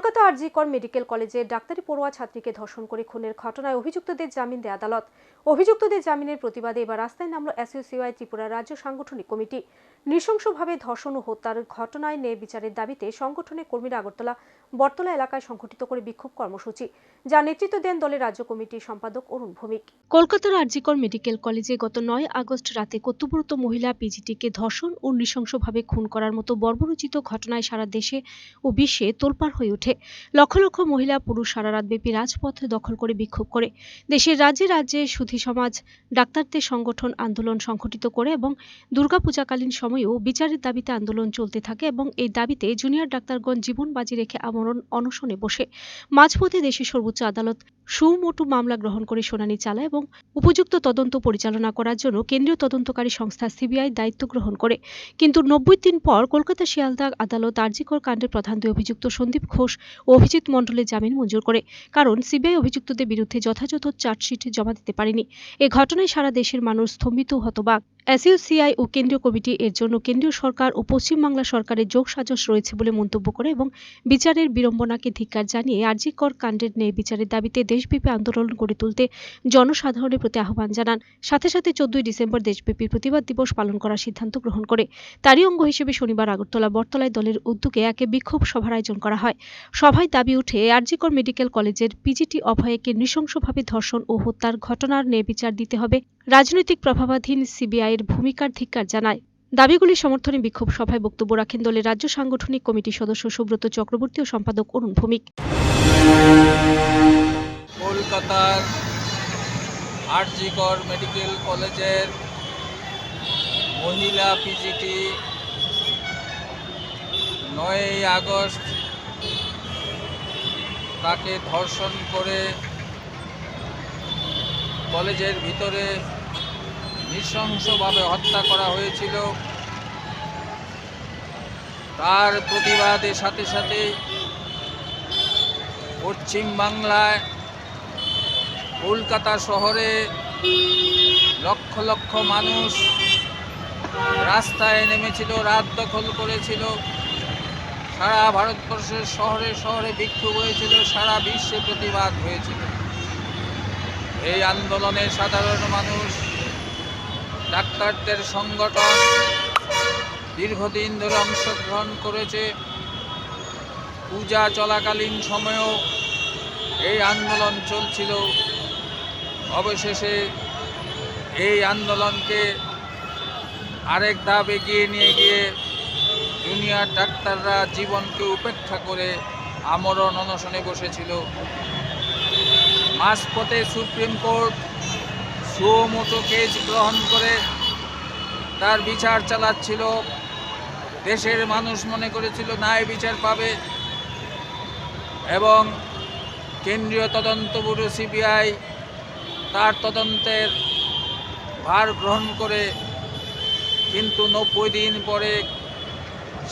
Kolkata RG Kar medical কলেজে ডাক্তারি পড়ুয়া ছাত্রীকে ধর্ষণ করে খুনের ঘটনায় অভিযুক্তদের জামিন দেয় আদালত। অভিযুক্তদের জামিনের প্রতিবাদে এবার রাস্তায় নামল এসইউসিআই ত্রিপুরা রাজ্য সাংগঠনিক কমিটি। নৃশংসভাবে ধর্ষণ ও হত্যার ঘটনায় ন্যায় বিচারের দাবিতে সংগঠনের কর্মীরা আগরতলা, বটতলা এলাকায় সংঘটিত করে বিক্ষোভ কর্মসূচি। যা নেতৃত্ব দেন দলের রাজ্য কমিটির সম্পাদক অরুণ ভৌমিক। কলকাতার আরজিকর মেডিকেল কলেজে গত নয় আগস্ট রাতে কর্তব্যরত মহিলা পিজিটিকে ধর্ষণ ও নৃশংসভাবে খুন করার মতো বর্বরোচিত ঘটনায় সারা দেশে ও বিশ্বে তোলপাড় হয়ে ওঠে। লক্ষ লক্ষ মহিলা, পুরুষ সারা রাজপথ দখল করে বিক্ষোভ করে। দেশের রাজ্যে রাজ্যে সুধী সমাজ, ডাক্তারদের সংগঠন, আন্দোলন সংগঠিত করে এবং দুর্গাপূজাকালীন সময়েও বিচারের দাবিতে আন্দোলন চলতে থাকে এবং এই দাবিতে জুনিয়র ডাক্তারগণ জীবন বাজি রেখে আমরণ অনশনে বসে। মাঝপথে দেশের সর্বোচ্চ আদালত সুমোটু মামলা গ্রহণ করে শুনানি চালায় এবং উপযুক্ত তদন্ত পরিচালনা করার জন্য কেন্দ্রীয় তদন্তকারী সংস্থা সিবিআই দায়িত্ব গ্রহণ করে। কিন্তু নব্বই দিন পর কলকাতা শিয়ালদা আদালত আরজিকর কাণ্ডের প্রধান দুই অভিযুক্ত সন্দীপ ঘোষ ও অভিজিৎ মণ্ডলের জামিন মঞ্জুর করে। কারণ সিবিআই অভিযুক্তদের বিরুদ্ধে যথাযথ চার্জশিট জমা দিতে পারেনি। এ ঘটনায় সারা দেশের মানুষ স্তম্ভিত হতবাক। এসইউসিআই ও কেন্দ্রীয় কমিটি এর জন্য কেন্দ্রীয় সরকার ও পশ্চিমবাংলা সরকারের যোগ যোগসাজশ রয়েছে বলে মন্তব্য করে এবং বিচারের বিড়ম্বনাকে ধিক্কার জানিয়ে আরজিকর কাণ্ডের ন্যায় বিচারের দাবিতে দেশব্যাপী আন্দোলন গড়ে তুলতে জনসাধারণের প্রতি আহ্বান জানান। সাথে সাথে চোদ্দই ডিসেম্বর দেশব্যাপী প্রতিবাদ দিবস পালন করার সিদ্ধান্ত গ্রহণ করে। তারই অঙ্গ হিসেবে শনিবার আগরতলা বটতলায় দলের উদ্যোগে একে বিক্ষোভ সভার আয়োজন করা হয়। সভায় দাবি উঠে আরজিকর মেডিকেল কলেজের পিজিটি অভয়কে নৃশংসভাবে ধর্ষণ ও হত্যার ঘটনার ন্যায় বিচার দিতে হবে। রাজনৈতিক প্রভাবাধীন সিবিআইয়ের ভূমিকার ধিক্কার জানায়। দাবিগুলি সমর্থনে বিক্ষোভ সভায় বক্তব্য রাখেন দলের রাজ্য সাংগঠনিক কমিটির সদস্য সুব্রত চক্রবর্তী ও সম্পাদক অরুণ ভৌমিক। কলকাতার আরজিকর মেডিকেল কলেজের মহিলা পিজিটি নয়ই আগস্ট তাকে ধর্ষণ করে কলেজের ভিতরে নৃশংসভাবে হত্যা করা হয়েছিল। তার প্রতিবাদের সাথে সাথে পশ্চিম বাংলায় কলকাতা শহরে লক্ষ লক্ষ মানুষ রাস্তায় নেমেছিল, রাত দখল করেছিল। সারা ভারতবর্ষের শহরে শহরে বিক্ষোভ হয়েছিল, সারা বিশ্বে প্রতিবাদ হয়েছিল। এই আন্দোলনে সাধারণ মানুষ, ডাক্তারদের সংগঠন দীর্ঘদিন ধরে অংশগ্রহণ করেছে। পূজা চলাকালীন সময়েও এই আন্দোলন চলছিল। অবশেষে এই আন্দোলনকে আরেক ধাপ এগিয়ে নিয়ে গিয়ে জুনিয়র ডাক্তাররা জীবনকে উপেক্ষা করে আমরণ অনশনে বসেছিল। মাঝপথে সুপ্রিম কোর্ট সুমোটো কেস গ্রহণ করে তার বিচার চালাচ্ছিল। দেশের মানুষ মনে করেছিল ন্যায় বিচার পাবে এবং কেন্দ্রীয় তদন্ত ব্যুরো সিবিআই তার তদন্তের ভার গ্রহণ করে কিন্তু নব্বই দিন পরে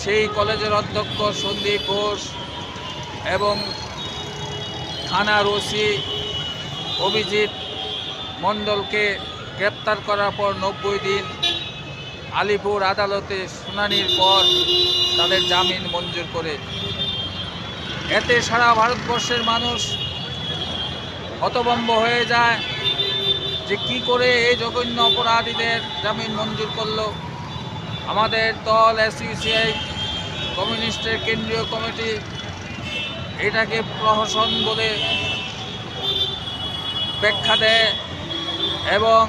সেই কলেজের অধ্যক্ষ সন্দীপ ঘোষ এবং থানার ওসি অভিজিৎ মণ্ডলকে গ্রেপ্তার করার পর নব্বই দিন আলিপুর আদালতে শুনানির পর তাদের জামিন মঞ্জুর করে। এতে সারা ভারতবর্ষের মানুষ হতভম্ব হয়ে যায় যে কি করে এই জঘন্য অপরাধীদের জামিন মঞ্জুর করল। আমাদের দল এসইউসিআই কমিউনিস্টের কেন্দ্রীয় কমিটি, এটাকে প্রহসন বলে ব্যাখ্যা দেয় এবং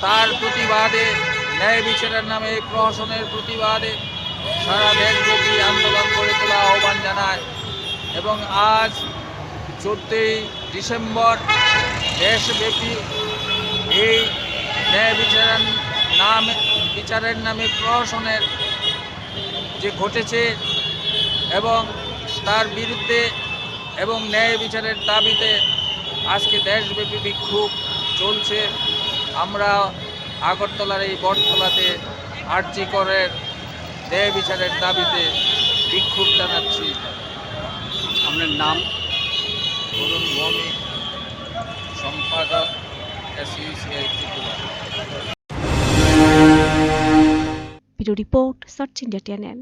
তার প্রতিবাদে ন্যায় বিচারের নামে প্রহসনের প্রতিবাদে সারা দেশব্যাপী আন্দোলন করে তোলা আহ্বান জানায়। এবং আজ চোদ্দই ডিসেম্বর দেশব্যাপী এই ন্যায় বিচারের নাম বিচারের নামে প্রহসনের যে ঘটেছে এবং তার বিরুদ্ধে এবং ন্যায় বিচারের দাবিতে আজকে দেশব্যাপী বিক্ষোভ চলছে। আমরা আগরতলার এই বটতলাতে আর্জি করের দেয় বিচারের দাবিতে বিক্ষোভ জানাচ্ছি। আপনার নাম? অরুণ ভৌমিক সম্পাদক SUCI Tripura. Report search India TNN.